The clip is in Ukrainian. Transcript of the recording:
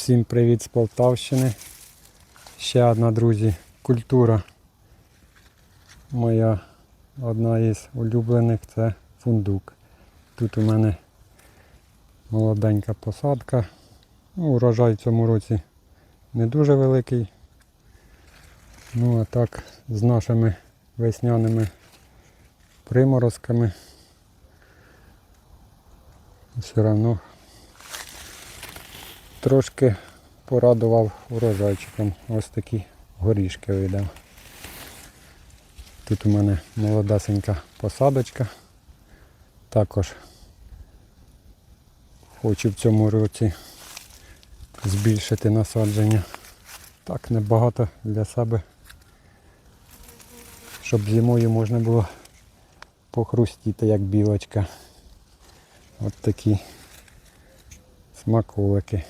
Всім привіт з Полтавщини. Ще одна, друзі, культура. Моя одна із улюблених це фундук. Тут у мене молоденька посадка. Ну, урожай в цьому році не дуже великий. Ну а так з нашими весняними приморозками все одно трошки порадував урожайчиком. Ось такі горішки видав. Тут у мене молодесенька посадочка. Також хочу в цьому році збільшити насадження. Так, небагато для себе, щоб зимою можна було похрустіти, як білочка. От такі смаколики.